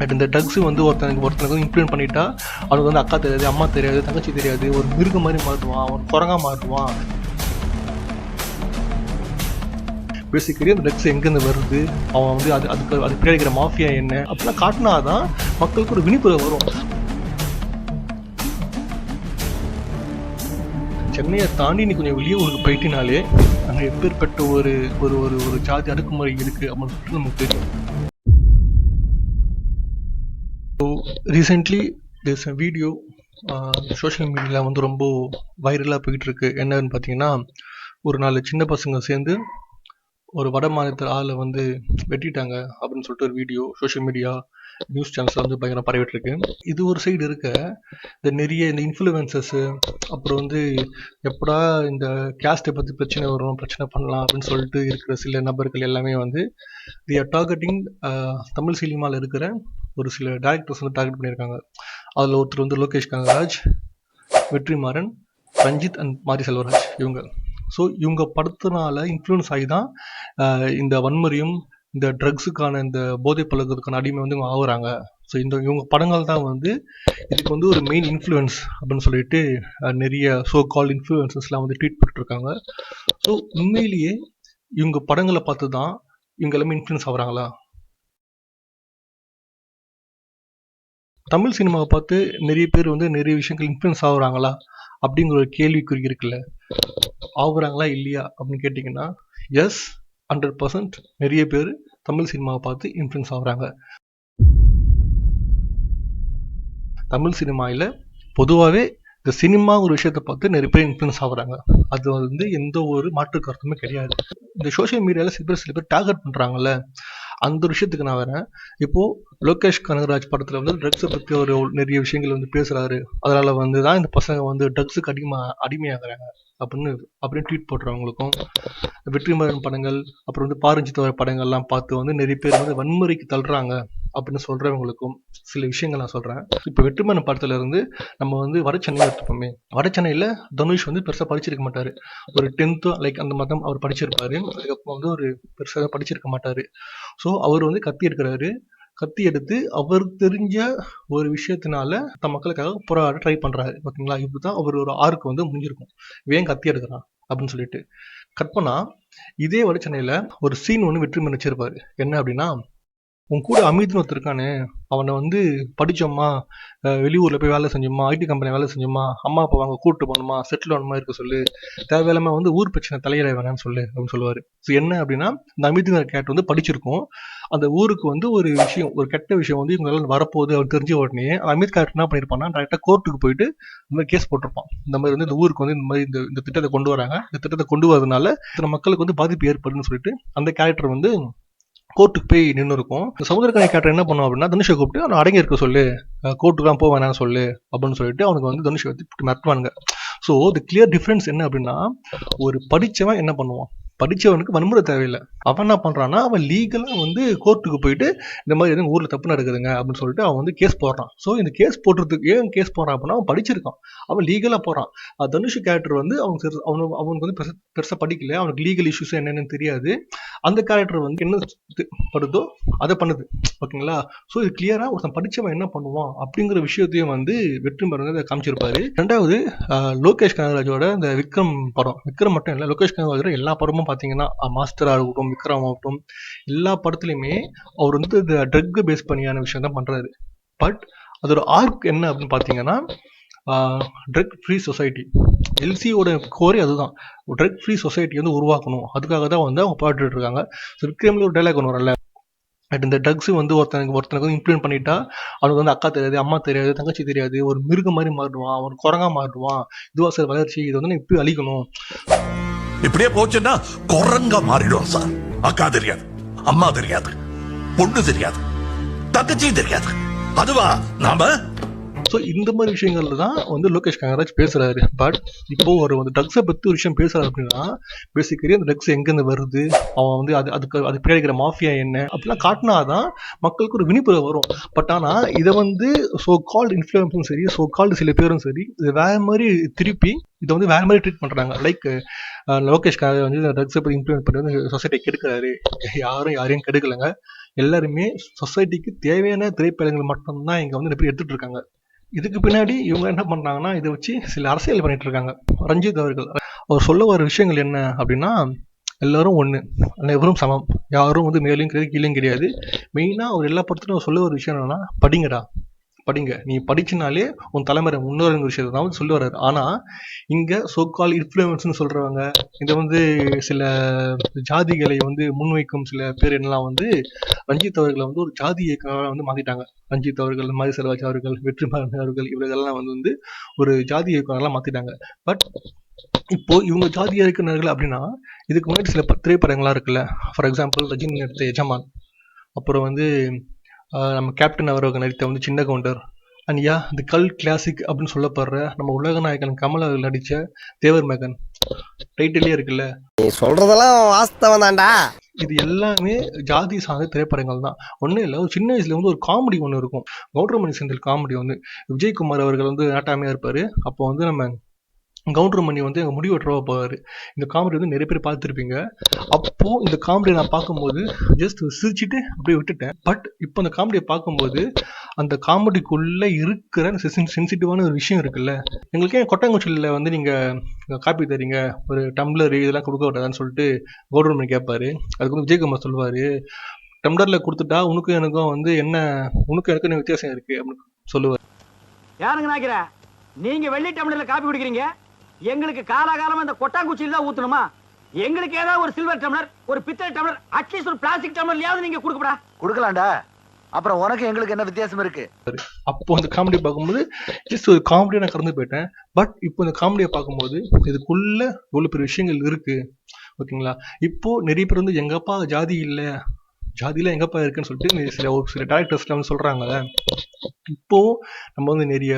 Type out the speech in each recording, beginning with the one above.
But இந்த drugs வந்து ஒருத்தனுக்கு ஒருத்தனுக்கு வந்து இம்ப்ளிமெண்ட் பண்ணிட்டா அவனுக்கு வந்து அக்கா தெரியாது அம்மா தெரியாது தங்கச்சி தெரியாது ஒரு மிருகம் மாதிரி மாறுவான் அவன் குரங்கா மாறுவான். பேசிக்கலி அந்த ட்ரக்ஸ் எங்கேருந்து வருது? அவன் வந்து அது அதுக்கு அது கிடைக்கிற மாஃபியா என்ன? அப்படிலாம் காட்டினாதான் மக்களுக்கு ஒரு விழிப்புணர்வு வரும். சென்னையை தாண்டி நீ கொஞ்சம் வெளியே ஊருக்கு போயிட்டினாலே அங்கே எப்பேற்பட்ட ஒரு ஒரு ஒரு ஒரு ஜாதி அடுக்குமுறை இருக்குது அப்படின்னு சொல்லிட்டு நமக்கு தெரியும். ரீசெண்ட்லி திஸ் வீடியோ சோஷியல் மீடியாவில் வந்து ரொம்ப வைரலாக போயிட்டு இருக்கு என்னன்னு பார்த்தீங்கன்னா ஒரு நாலு சின்ன பசங்க சேர்ந்து ஒரு வட மாநிலத்தில் ஆளை வந்து வெட்டிட்டாங்க அப்படின்னு சொல்லிட்டு ஒரு வீடியோ சோஷியல் மீடியா நியூஸ் சேனல்ஸில் வந்து பயங்கரம் பரவிட்டுருக்கு. இது ஒரு சைடு இருக்க இந்த நிறைய இந்த இன்ஃப்ளூயன்சஸ்ஸு அப்புறம் வந்து எப்படா இந்த கேஸ்ட்டை பற்றி பிரச்சனை வரும் பிரச்சனை பண்ணலாம் அப்படின்னு சொல்லிட்டு இருக்கிற சில நபர்கள் எல்லாமே வந்து தி ஆர் டார்கெட்டிங் தமிழ் சினிமாவில் இருக்கிற ஒரு சில டேரக்டர்ஸ் வந்து டார்கெட் பண்ணியிருக்காங்க. அதில் ஒருத்தர் வந்து லோகேஷ் கனகராஜ் வெற்றிமாறன் ரஞ்சித் அண்ட் மாரி செல்வராஜ் இவங்க. ஸோ இவங்க படத்தினால இன்ஃப்ளூயன்ஸ் ஆகி தான் இந்த வன்முறையும் இந்த ட்ரக்ஸுக்கான இந்த போதை பழக்கத்துக்கான அடிமை வந்து இவங்க ஆகுறாங்க. ஸோ இந்த இவங்க படங்கள் தான் வந்து இதுக்கு வந்து ஒரு மெயின் இன்ஃப்ளூயன்ஸ் அப்படின்னு சொல்லிட்டு நிறைய ஸோ கால் இன்ஃப்ளூயன்சஸ்லாம் வந்து ட்வீட் பண்ணிட்டுருக்காங்க ஸோ உண்மையிலேயே இவங்க படங்களை பார்த்து தான் இவங்க எல்லாமே இன்ஃப்ளூயன்ஸ் ஆகுறாங்களா? தமிழ் சினிமாவை பார்த்து நிறைய பேர் வந்து நிறைய விஷயங்கள் இன்ஃப்ளூயன்ஸ் ஆகுறாங்களா? அப்படிங்கிற ஒரு கேள்விக்குறி இருக்குல்ல. ஆகுறாங்களா இல்லையா? அப்படின்னு கேட்டிங்கன்னா எஸ் ஹண்ட்ரட் பர்சன்ட் நிறைய பேர் தமிழ் சினிமாவை பார்த்து இன்ஃப்ளூயன்ஸ் ஆகுறாங்க. தமிழ் சினிமாவில் பொதுவாகவே இந்த சினிமா ஒரு விஷயத்தை பார்த்து நிறைய பேர் இன்ஃப்ளூயன்ஸ் ஆகுறாங்க. அது வந்து எந்த ஒரு மாற்று கருத்துமே கிடையாது. இந்த சோஷியல் மீடியாவில் சில பேர் சில பேர் டார்கெட் பண்ணுறாங்கல்ல அந்த ஒரு விஷயத்துக்கு நான் வரேன். இப்போ லோகேஷ் கனகராஜ் படத்தில் வந்து ட்ரக்ஸை பற்றி ஒரு நிறைய விஷயங்கள் வந்து பேசுகிறாரு அதனால் வந்து தான் இந்த பசங்க வந்து ட்ரக்ஸுக்கு அடிமை அடிமையாகிறாங்க அப்படின்னு அப்படின்னு ட்வீட் போடுறவங்களுக்கும் வெற்றிமாறன் படங்கள் அப்புறம் வந்து பாரஞ்சித் வர படங்கள்லாம் பார்த்து வந்து நிறைய பேர் வந்து வன்முறைக்கு தள்ளுறாங்க. அப்படின்னு சொல்கிறவங்களுக்கும் சில விஷயங்கள் நான் சொல்கிறேன் இப்போ வெற்றிமாறன் படத்துல இருந்து நம்ம வந்து வட சென்னை எடுத்துப்போமே. வட சென்னையில் தனுஷ் வந்து பெருசாக படிச்சிருக்க மாட்டார். ஒரு டென்த்து லைக் அந்த மதம் அவர் படிச்சிருப்பாரு. அதுக்கப்புறம் வந்து ஒரு பெருசாக படிச்சிருக்க மாட்டார். ஸோ அவர் வந்து கத்தி எடுக்கிறாரு. கத்தி எடுத்து அவர் தெரிஞ்ச ஒரு விஷயத்தினால தன் மக்களுக்காக போராட ட்ரை பண்றாரு. ஓகேங்களா இப்படிதான் அவர் ஒரு ஆருக்கு வந்து முடிஞ்சிருக்கும். ஏன் கத்தி எடுக்கிறான்? அப்படின்னு சொல்லிட்டு. கற்பனா இதே வட சென்னையில ஒரு சீன் ஒன்று வெற்றி வச்சிருப்பாரு என்ன அப்படின்னா உன் கூட அமித்னு ஒருத்தர் இருக்கானே அவனை வந்து படித்தோம்மா வெளியூரில் வெளியூர்ல போய் வேலை செஞ்சோமா ஐடி கம்பெனி வேலை செஞ்சோமா அம்மா அப்பா வாங்க கூட்டு போகணுமா செட்டில் ஆகணுமா இருக்க சொல்லு. தேவையில்லாம வந்து ஊர் பிரச்சனை தலையிட வேணாம்னு சொல்லு அப்படின்னு சொல்லுவாரு. ஸோ என்ன அப்படின்னா இந்த அமித்ங்கிற கேட் வந்து படிச்சிருக்கோம். அந்த ஊருக்கு வந்து ஒரு விஷயம் ஒரு கெட்ட விஷயம் வந்து இவங்களால வரப்போகுது அவர் தெரிஞ்ச உடனே அந்த அமித் கேட் என்ன பண்ணியிருப்பான்னா டேரக்டா கோர்ட்டுக்கு போயிட்டு இந்த மாதிரி கேஸ் போட்டிருப்பான். இந்த மாதிரி வந்து இந்த ஊருக்கு வந்து இந்த மாதிரி இந்த இந்த திட்டத்தை கொண்டு வராங்க. இந்த திட்டத்தை கொண்டு வரதுனால இத்தனை மக்களுக்கு வந்து பாதிப்பு ஏற்படுதுன்னு சொல்லிட்டு அந்த கேரக்டர் வந்து கோர்ட்டுக்கு போய் நின்று இருக்கும் இந்த சமுதிரக்கணி கேரக்டர் என்ன பண்ணுவோம் அப்படின்னா தனுஷை கூப்பிட்டு அவனை அடங்கி இருக்க சொல்லு. கோர்ட்டுக்குலாம் போக வேணாம்னு சொல்லு அப்படின்னு சொல்லிட்டு அவனுக்கு வந்து தனுஷை வந்து இப்படி மிரட்டுவானுங்க ஸோ தி கிளியர் டிஃப்ரென்ஸ் என்ன அப்படின்னா ஒரு படிச்சவன் என்ன பண்ணுவான்? படித்தவனுக்கு வன்முறை தேவையில்லை. அவன் என்ன பண்ணுறான்னா அவன் லீகலாக வந்து கோர்ட்டுக்கு போயிட்டு இந்த மாதிரி எதுவும் ஊரில் தப்பு நடக்குதுங்க அப்படின்னு சொல்லிட்டு அவன் வந்து கேஸ் போடுறான். ஸோ இந்த கேஸ் போடுறதுக்கு ஏன் கேஸ் போடுறான் அப்படின்னா அவன் படிச்சிருக்கான். அவன் லீகலாக போகிறான் தனுஷ் கேரக்டர் வந்து அவனுக்கு பெருசா- அவனுக்கு அவனுக்கு வந்து பெருசாக பெருசாக படிக்கல. அவனுக்கு லீகல் இஷ்யூஸ் என்னென்னு தெரியாது. அந்த கேரக்டர் வந்து என்ன படுதோ அதை பண்ணுது. ஓகேங்களா? ஸோ இது கிளியராக ஒருத்தன் படித்தவன் என்ன பண்ணுவான் அப்படிங்கிற விஷயத்தையும் வந்து வெற்றி மருந்து காமிச்சிருப்பாரு. ரெண்டாவது லோகேஷ் கனகராஜோட இந்த விக்ரம் படம். விக்ரம் மட்டும் இல்லை லோகேஷ் கனகராஜோட எல்லா படமும் பார்த்தீங்கன்னா மாஸ்டராக இருக்கட்டும் விக்ரம் ஆகட்டும் எல்லா படத்துலையுமே அவர் வந்து இந்த ட்ரக் பேஸ் பண்ணியான விஷயம் தான் பண்றாரு. பட் அதோட ஆர்க் என்ன அப்படின்னு பார்த்தீங்கன்னா ட்ரக் ஃப்ரீ சொசைட்டி எல்சியோட கோரே அதுதான். ட்ரக் ஃப்ரீ சொசைட்டி வந்து உருவாக்கணும். அதுக்காக தான் வந்து அவங்க பாட்டுட்டு இருக்காங்க ஸோ விக்ரம்ல ஒரு டைலாக் ஒன்று வரல பட் இந்த ட்ரக்ஸ் வந்து ஒருத்தனுக்கு ஒருத்தனுக்கு வந்து இம்ப்ளிமெண்ட் பண்ணிட்டா அவனுக்கு வந்து அக்கா தெரியாது அம்மா தெரியாது தங்கச்சி தெரியாது ஒரு மிருகம் மாதிரி மாறிடுவான் ஒரு குரங்கா மாறிடுவான் இதுவா சார் வளர்ச்சி இது வந்து இப்படி அழிக்கணும். இப்படியே போச்சுன்னா குரங்கா மாறிடும் சார். அக்கா தெரியாது அம்மா தெரியாது பொண்ணு தெரியாது தங்கச்சியும் தெரியாது. அதுவா நாம ஸோ இந்த மாதிரி விஷயங்கள்ல தான் வந்து லோகேஷ் கனகராஜ் பேசுறாரு. பட் இப்போ ஒரு வந்து ட்ரக்ஸை பற்றி ஒரு விஷயம் பேசுறாரு அப்படின்னா பேசிக்கலி அந்த ட்ரக்ஸ் எங்கேருந்து வருது? அவன் வந்து அது அதுக்கு அது பின்னாடி இருக்கிற மாஃபியா என்ன? அப்படிலாம் காட்டினாதான் மக்களுக்கு ஒரு விழிப்புணர்வு வரும். பட் ஆனால் இதை வந்து ஸோ கால்டு இன்ஃப்ளூயன்ஸும் சரி ஸோ கால்டு சில பேரும் சரி இது வேற மாதிரி திருப்பி இதை வந்து வேற மாதிரி ட்ரீட் பண்ணுறாங்க லைக் லோகேஷ் கனகராஜ் வந்து ட்ரக்ஸை பற்றி இம்ப்ளிமெண்ட் பண்ணி வந்து சொசைட்டி கெடுக்கிறாரு. யாரும் யாரையும் கெடுக்கலைங்க. எல்லாருமே சொசைட்டிக்கு தேவையான திரைப்படங்கள் மட்டும்தான் இங்கே வந்து எப்படி எடுத்துகிட்டு இருக்காங்க. இதுக்கு பின்னாடி இவங்க என்ன பண்ணுறாங்கன்னா இதை வச்சு சில அரசியல் பண்ணிட்டு இருக்காங்க. ரஞ்சித் அவர்கள். அவர் சொல்ல வர விஷயங்கள் என்ன அப்படின்னா எல்லாரும் ஒன்று அனைவரும் சமம். யாரும் வந்து மேலும் கிடையாது கீழேயும் கிடையாது. மெயினாக அவர் எல்லா படத்துலையும் அவர் சொல்ல ஒரு விஷயம் என்னன்னா படிங்கடா. படிங்க. நீ படிச்சினாலே உன் தலைமுறை முன்னோருங்க விஷயத்தை தான் சொல்லி வர்றாரு ஆனால் இங்கே சோக்கால் இன்ஃப்ளூயன்ஸ்னு சொல்கிறவங்க இதை வந்து சில ஜாதிகளை வந்து முன்வைக்கும் சில பேர் என்னலாம் வந்து ரஞ்சித் அவர்களை வந்து ஒரு ஜாதி இயக்கமாக வந்து மாற்றிட்டாங்க ரஞ்சித் அவர்கள் மாரி செல்வாஜ் அவர்கள் வெற்றிமாறன் அவர்கள் இவர்களெல்லாம் வந்து வந்து ஒரு ஜாதி இயக்குனர்களாக மாற்றிட்டாங்க பட் இப்போ இவங்க ஜாதி இயக்குனர்கள் அப்படின்னா இதுக்கு முன்னாடி சில திரைப்படங்களாக இருக்குல்ல. ஃபார் எக்ஸாம்பிள் ரஜினி எடுத்த எஜமான். அப்புறம் வந்து நம்ம கேப்டன் அவர்கள் நடித்த வந்து சின்ன கவுண்டர். அண்ட் யா தி கல் கிளாசிக் அப்படின்னு சொல்லப்படுற நம்ம உலக நாயகன் கமல் அவர்கள் நடித்த தேவர் மகன். டைட்டிலே இருக்குல்ல. நீ சொல்றதெல்லாம் வாஸ்தவம் தான்டா. இது எல்லாமே ஜாதி சார்ந்த திரைப்படங்கள் தான். ஒன்றும் இல்லை ஒரு சின்ன வயசுல வந்து ஒரு காமெடி ஒன்று இருக்கும். கவுண்டர்மணி செந்தில் காமெடி வந்து விஜயகுமார் அவர்கள் வந்து நாட்டாமையாக இருப்பார். அப்போ வந்து நம்ம கவுண்டர்மணி வந்து எங்கள் முடிவு வெட்டுறவா போவார். இந்த காமெடி வந்து நிறைய பேர் பார்த்துருப்பீங்க. அப்போது இந்த காமெடியை நான் பார்க்கும்போது ஜஸ்ட் சிரிச்சுட்டு அப்படியே விட்டுட்டேன். பட் இப்போ அந்த காமெடியை பார்க்கும்போது அந்த காமெடிக்குள்ளே இருக்கிற சென்சிட்டிவான ஒரு விஷயம் இருக்குல்ல. எங்களுக்கு ஏன் கொட்டாங்குச்சியில் வந்து நீங்கள் காப்பி தரீங்க? ஒரு டம்ளர் இதெல்லாம் கொடுக்க விடாதான்னு சொல்லிட்டு கவுண்டர்மணி கேட்பாரு அதுக்கு வந்து விஜயகுமார் சொல்லுவார். டம்ளரில் கொடுத்துட்டா உனக்கும் எனக்கும் வந்து என்ன உனக்கும் எனக்கும் என்ன வித்தியாசம் இருக்குது அப்படின்னு சொல்லுவார். யாருங்க நினைக்கிறேன் நீங்கள் வெள்ளி டம்ளரில் காப்பி குடிக்கிறீங்க? எங்களுக்கு காலாகாலமா இந்த கொட்டாங்குச்சியில தான் ஊத்தணுமா? எங்களுக்கு ஏதாவது ஒரு சில்வர் டம்ளர் ஒரு பித்தளை டம்ளர் அட்லீஸ்ட் ஒரு பிளாஸ்டிக் டம்ளர்லயாவது நீங்க கொடுக்கப்படா. கொடுக்கலாம்டா. அப்புறம் உனக்கு எங்களுக்கு என்ன வித்தியாசம் இருக்கு? அப்போ அந்த காமெடி பார்க்கும்போது ஜஸ்ட் ஒரு காமெடியாக நான் கடந்து போயிட்டேன். பட் இப்போ இந்த காமெடியை பார்க்கும்போது இதுக்குள்ள இவ்வளோ பெரிய விஷயங்கள் இருக்கு. ஓகேங்களா? இப்போ நிறைய பேர் வந்து எங்கப்பா ஜாதி இல்லை. ஜாதியில எங்கப்பா இருக்குன்னு சொல்லிட்டு சில சில டேரக்டர்ஸ்ல வந்து சொல்றாங்கல்ல. இப்போ நம்ம வந்து நிறைய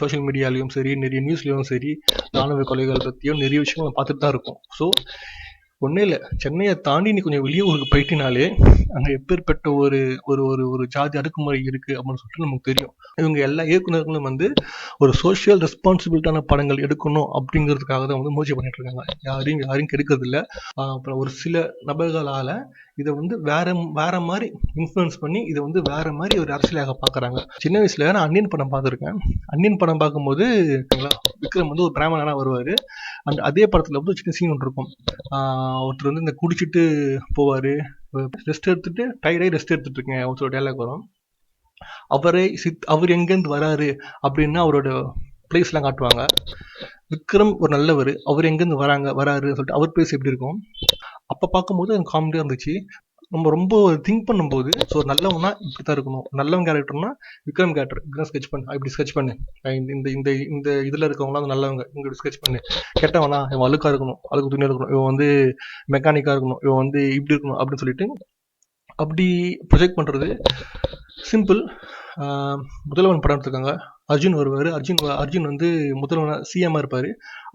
சோஷியல் மீடியாலையும் சரி நிறைய நியூஸ்லயும் சரி ராணுவ கொலைகள் பற்றியும் நிறைய விஷயங்கள் பார்த்துட்டு தான் இருக்கோம். ஸோ ஒன்றும் இல்லை. சென்னையை தாண்டி நீ கொஞ்சம் வெளியே ஊருக்கு போயிட்டினாலே அங்கே எப்பேற்பட்ட ஒரு ஒரு ஒரு ஒரு ஜாதி அடுக்குமுறை இருக்குது அப்படின்னு சொல்லிட்டு நமக்கு தெரியும். இவங்க எல்லா இயக்குனர்களும் வந்து ஒரு சோஷியல் ரெஸ்பான்சிபிலிட்டான படங்கள் எடுக்கணும் அப்படிங்கிறதுக்காக தான் வந்து முயற்சி பண்ணிட்டு இருக்காங்க. யாரையும் யாரையும் கெடுக்கிறதில்ல. அப்புறம் ஒரு சில நபர்களால் இதை வந்து வேற வேற மாதிரி இன்ஃப்ளூயன்ஸ் பண்ணி இதை வந்து வேற மாதிரி ஒரு அரசியலாக பார்க்குறாங்க சின்ன வயசுல நான் அன்னியன் படம் பார்த்துருக்கேன். அன்னியன் படம் பார்க்கும்போது விக்ரம் வந்து ஒரு பிராமணனாக வருவார். அந்த அதே படத்தில் வந்து சின்ன சீன் ஒன்று இருக்கும். ஒருத்தர் வந்து இந்த குடிச்சிட்டு போவார். ரெஸ்ட் எடுத்துட்டு டயர்டாகி ரெஸ்ட் எடுத்துட்டு இருக்கேன் சொல்ல டைலாக் வரும். அவரே சித் அவர் எங்கேருந்து வராரு அப்படின்னா அவரோட பிளேஸ்லாம் காட்டுவாங்க. விக்ரம் ஒரு நல்லவர் அவர் எங்கேருந்து வராங்க வராருன்னு சொல்லிட்டு அவர் பிளேஸ் எப்படி இருக்கும்? அப்போ பார்க்கும்போது எனக்கு காமெடியாக இருந்துச்சு. நம்ம ரொம்ப திங்க் பண்ணும்போது ஸோ நல்லவனா இப்படி தான் இருக்கணும் நல்லவன் கேரக்டர்னா விக்ரம் கேரக்டர் விக்ரம் ஸ்கெச் பண்ணு. இப்படி ஸ்கெச் பண்ணு. இந்த இந்த இந்த இதில் இருக்கவங்களாம் நல்லவங்க இங்க ஸ்கெச் பண்ணு. கெட்டவனா இவன் அழுக்கா இருக்கணும் அழுக்கு துணியாக இருக்கணும் இவன் வந்து மெக்கானிக்காக இருக்கணும் இவன் வந்து இப்படி இருக்கணும் அப்படின்னு சொல்லிட்டு அப்படி ப்ரொஜெக்ட் பண்ணுறது சிம்பிள் முதல்வன் படம் எடுத்துருக்காங்க. அர்ஜுன் வருவார். அர்ஜுன் அர்ஜுன் வந்து முதல்வன் சிஎம்மாக இருப்பார்.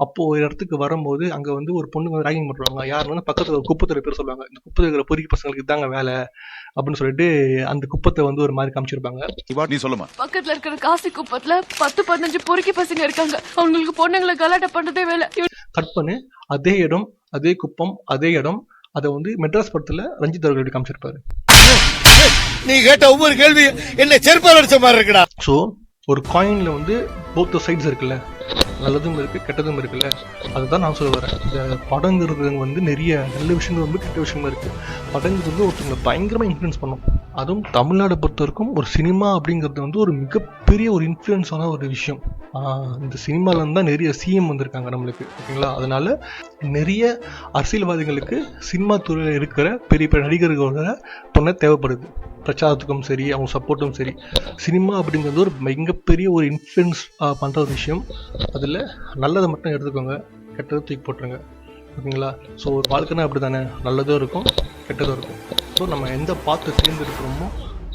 அப்போது ஒரு இடத்துக்கு வரும்போது அங்கே வந்து ஒரு பொண்ணு வந்து ரேகிங் பண்ணுவாங்க யார் வந்து பக்கத்தில் ஒரு குப்பத்துறை பேர் சொல்லுவாங்க. இந்த குப்பத்தில் இருக்கிற பொறுக்கி பசங்களுக்கு இதாங்க வேலை அப்படின்னு சொல்லிட்டு அந்த குப்பத்தை வந்து ஒரு மாதிரி காமிச்சிருப்பாங்க. நீ சொல்லுமா? பக்கத்துல இருக்கிற காசி குப்பத்துல பத்து பதினஞ்சு பொறுக்கி பசங்க இருக்காங்க. அவங்களுக்கு பொண்ணுங்களை கலாட்டம் பண்றதே வேலை. கட் பண்ணு. அதே இடம் அதே குப்பம் அதே இடம். அதை வந்து மெட்ராஸ் படத்தில் ரஞ்சித் அவர்கள் காமிச்சிருப்பாரு. நீ கேட்ட ஒவ்வொரு கேள்வி என்ன செருப்பால் அடிச்ச மாதிரி இருக்குடா. ஸோ ஒரு காயினில் வந்து போத் சைட்ஸ் இருக்குல்ல? நல்லதும் இருக்குது கெட்டதும் இருக்குல்ல? அதுதான் நான் சொல்ல வரேன். இந்த படங்கிறது வந்து நிறைய நல்ல விஷயங்கள் வந்து கெட்ட விஷயமா இருக்குது படங்கிறது வந்து ஒருத்தவங்களை பயங்கரமாக இன்ஃப்ளூயன்ஸ் பண்ணும். அதுவும் தமிழ்நாடை பொறுத்த வரைக்கும் ஒரு சினிமா அப்படிங்கிறது வந்து ஒரு மிகப்பெரிய ஒரு இன்ஃப்ளூயன்ஸான ஒரு விஷயம். இந்த சினிமாலேருந்து தான் நிறைய சிஎம் வந்திருக்காங்க நம்மளுக்கு ஓகேங்களா? அதனால் நிறைய அரசியல்வாதிகளுக்கு சினிமா துறையில் இருக்கிற பெரிய பெரிய நடிகர்களோட துணை தேவைப்படுது. பிரச்சாரத்துக்கும் சரி அவங்க சப்போர்ட்டும் சரி. சினிமா அப்படிங்கிறது ஒரு மிகப்பெரிய ஒரு இன்ஃப்ளூயன்ஸ் பண்ணுற ஒரு விஷயம். அதில் நல்லதை மட்டும் எடுத்துக்கோங்க கெட்டதை தூக்கி போட்டுருங்க ஓகேங்களா? ஸோ ஒரு வாழ்க்கைனா அப்படி தானே நல்லதும் இருக்கும் கெட்டதும் இருக்கும். ஸோ நம்ம எந்த பார்த்து தேர்ந்தெடுக்கிறோமோ இருக்கிறோமோ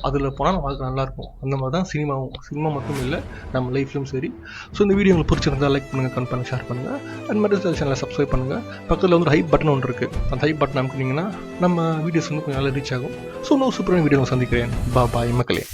அதில் போனால் நம்ம வாழ்க்கை நல்லாயிருக்கும். அந்த மாதிரி தான் சினிமாவும் சினிமா மட்டும் இல்லை நம்ம லைஃப்லையும் சரி. ஸோ இந்த வீடியோ உங்களுக்கு பிடிச்சிருந்தா லைக் பண்ணுங்கள் கமெண்ட் பண்ணுங்கள் ஷேர் பண்ணுங்கள் அண்ட் மாதிரி சேனலை சப்ஸ்கிரைப் பண்ணுங்கள் பக்கத்தில் வந்து ஹைப் பட்டன் ஒன்று இருக்குது அந்த ஹைப் பட்டன் அமுக்குனீங்கன்னா நம்ம வீடியோஸ் வந்து கொஞ்சம் நல்லா ரீச் ஆகும். ஸோ இன்னும் சூப்பரான வீடியோ சந்திக்கிறேன். பா பாய் மக்களே.